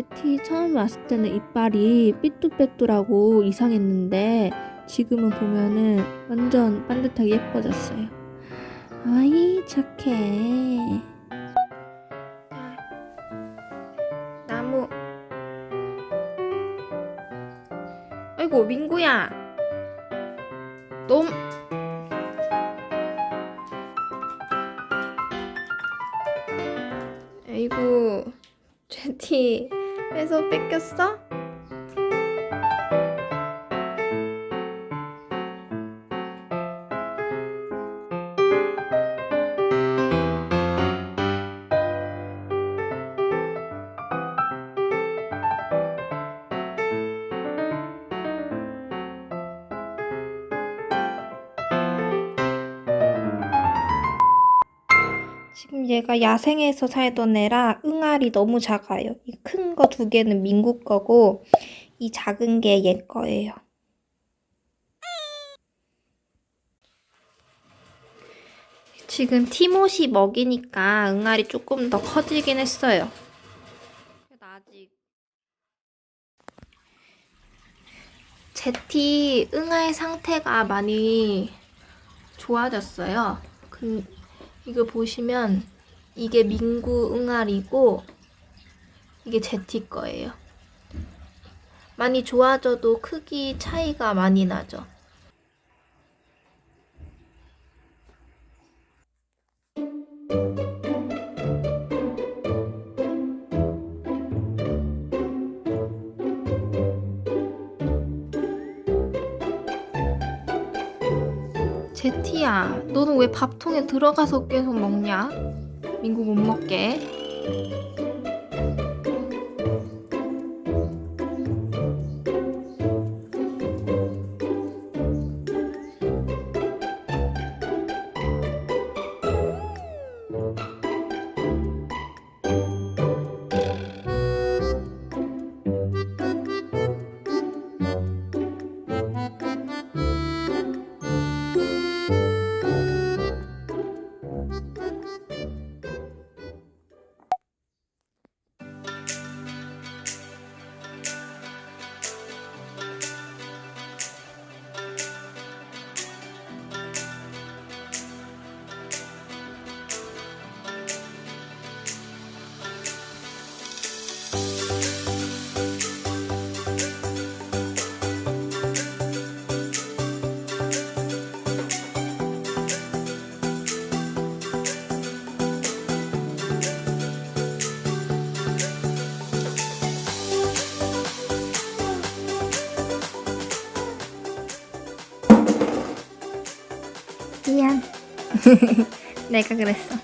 제티 처음 왔을 때는 이빨이 삐뚤빼뚤하고 이상했는데 지금은 보면은 완전 반듯하게 예뻐졌어요. 아이 착해. 나무. 아이고 민구야. 놈. 아이고 제티 뺏어 뺏겼어? 지금 얘가 야생에서 살던 애라 응알이 너무 작아요. 이 큰 거 두 개는 민국 거고 이 작은 게 얘 거예요. 지금 티모시 먹이니까 응알이 조금 더 커지긴 했어요. 아직 제티 응알 상태가 많이 좋아졌어요. 근 이거 보시면 이게 민구 응알이고 이게 제티 거예요. 많이 좋아져도 크기 차이가 많이 나죠. 제티야, 너는 왜 밥통에 들어가서 계속 먹냐? 민구 못 먹게. 미안. 내가 그랬어.